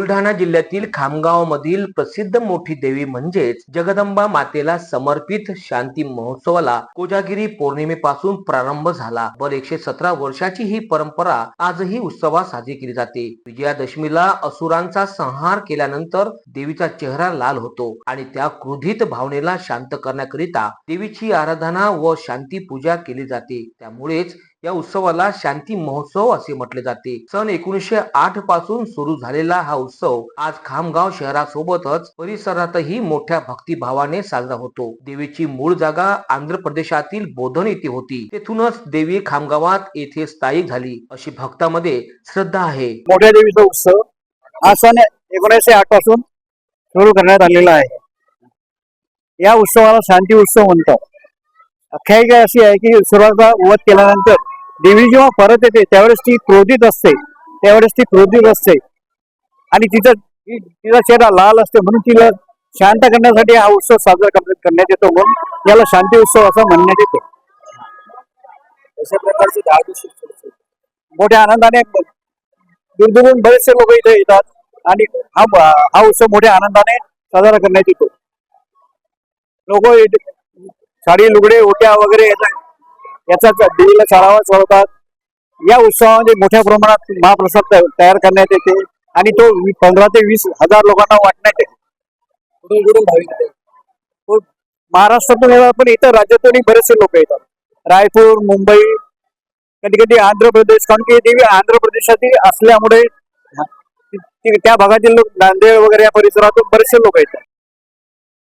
बुलढाणा जिल्ह्यातील खामगाव मधील प्रसिद्ध मोठी देवी म्हणजेच जगदंबा मातेला समर्पित शांती महोत्सवाला कोजागिरी पौर्णिमेपासून प्रारंभ झाला. बर एकशे सतरा वर्षाची ही परंपरा आजही उत्सवात साजरी केली जाते. विजयादशमीला असुरांचा संहार केल्यानंतर देवीचा चेहरा लाल होतो आणि त्या क्रोधित भावनेला शांत करण्याकरिता देवीची आराधना व शांती पूजा केली जाते. त्यामुळेच या उत्सवाला शांती महोत्सव असे म्हटले जाते. सन एकोणीसशे आठपासून सुरू झालेला हा उत्सव आज खामगाव शहरासोबतच परिसरातही मोठ्या भक्तिभावाने साजरा होतो. देवीची मूळ जागा आंध्र प्रदेशातील बोधन येथे होती. तेथूनच देवी खामगावात येथे स्थायिक झाली. अशी भक्तामध्ये श्रद्धा आहे. मोठ्या देवीचा उत्सव हा सण एकोणीसशे आठपासून सुरू करण्यात आलेला आहे. या उत्सवाला शांती उत्सव म्हणतात. अख्यायिका अशी आहे की सुरुवात वध केल्यानंतर देवी जेव्हा परत येते त्यावेळेस ती क्रोधित असते. त्यावेळेस ती क्रोधित असते. आणि तिचा तिचा चेहरा लाल असते म्हणून तिला शांत करण्यासाठी हा उत्सव साजरा करण्यात येतो. म्हणून याला शांती उत्सव असं म्हणण्यात येतो. अशा प्रकारचे दहा दिवस मोठ्या आनंदाने दूरदूरून बरेचसे लोक इथे येतात. आणि हा हा उत्सव मोठ्या आनंदाने साजरा करण्यात येतो. लोक साडी लुगडे ओट्या वगैरे याचा याचा देवीला चढावा चढवतात या उत्सवामध्ये मोठ्या प्रमाणात महाप्रसाद तया- तयार करण्यात येते आणि तो पंधरा ते वीस हजार लोकांना वाटण्यात येते. येतात? महाराष्ट्रातून पण इतर राज्यातूनही बरेचसे लोक येतात. रायपूर मुंबई कधी कधी आंध्र प्रदेश कारण की देवी आंध्र प्रदेशातील असल्यामुळे त्या भागातील लोक नांदेड वगैरे या परिसरातून बरेचसे लोक येतात.